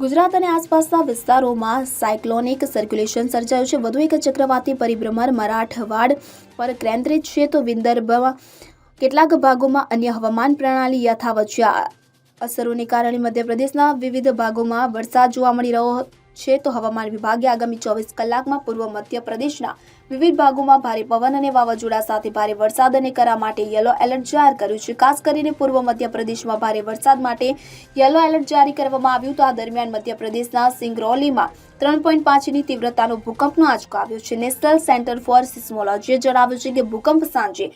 ગુજરાત અને આસપાસના વિસ્તારોમાં સાયક્લોનિક સર્ક્યુલેશન સર્જાયું છે. વધુ એક ચક્રવાતી પરિભ્રમણ મરાઠવાડ પર કેન્દ્રિત છે. તો વિદર્ભમાં કેટલાક ભાગોમાં અન્ય હવામાન પ્રણાલી યથાવત છે. અસરોને કારણે મધ્યપ્રદેશના વિવિધ ભાગોમાં વરસાદ જોવા મળી રહ્યો છે તો હવામાન વિભાગે આગામી ચોવીસ કલાકમાં પૂર્વ મધ્યપ્રદેશના વિવિધ ભાગોમાં ભારે પવન અને વાવાઝોડા સાથે ભારે વરસાદ અને કરા માટે યલો એલર્ટ જાહેર કર્યું છે. ખાસ કરીને પૂર્વ મધ્યપ્રદેશમાં ભારે વરસાદ માટે યલો એલર્ટ જારી કરવામાં આવ્યું તો આ દરમિયાન મધ્યપ્રદેશના સિંગરૌલીમાં ત્રણ પોઈન્ટ પાંચની તીવ્રતાનો ભૂકંપનો આંચકો આવ્યો છે. નેશનલ સેન્ટર ફોર સિસ્મોલોજીએ જણાવ્યું છે કે ભૂકંપ સાંજે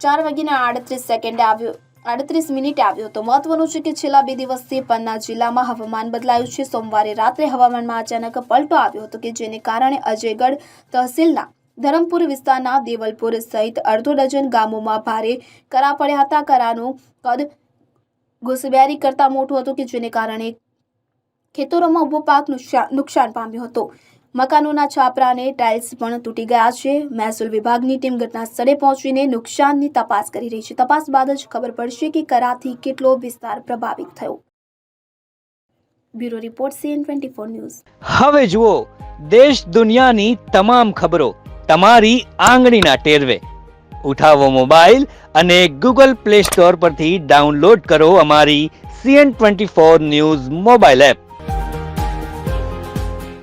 ચાર વાગીને આડત્રીસ સેકન્ડે આવ્યો આડત્રીસ મિનિટે આવ્યો હતો. મહત્વનું છે કે છેલ્લા બે દિવસથી પન્ના જિલ્લામાં હવામાન બદલાયું છે. સોમવારે રાત્રે હવામાનમાં અચાનક પલટો આવ્યો હતો કે જેને કારણે અજયગઢ તહસીલના ધરમપુર વિસ્તારના દેવલપુર સહિત અડધો ડઝન ગામોમાં ભારે કરા પડ્યા હતા. કરાનું કદ ઘુસબેરી કરતાં મોટું હતું કે જેને કારણે ખેતરોમાં ઊભો પાક નુકસાન પામ્યો હતો. મકાનોના છાપરા અને ટાઇલ્સ પણ તૂટી ગયા છે. મહેસૂલ વિભાગની ટીમ ઘટના સ્થળે પહોંચીને નુકસાનની તપાસ કરી રહી છે. તપાસ બાદ જ ખબર પડશે કે કરાથી કેટલો વિસ્તાર પ્રભાવિત થયો. Bureau report CN twenty four news. હવે જુઓ, દેશ દુનિયાની તમામ ખબરો તમારી આંગળીના ટેરવે. ઉઠાવો મોબાઈલ અને ગૂગલ પ્લે સ્ટોર પરથી ડાઉનલોડ કરો અમારી CN twenty four news mobile app.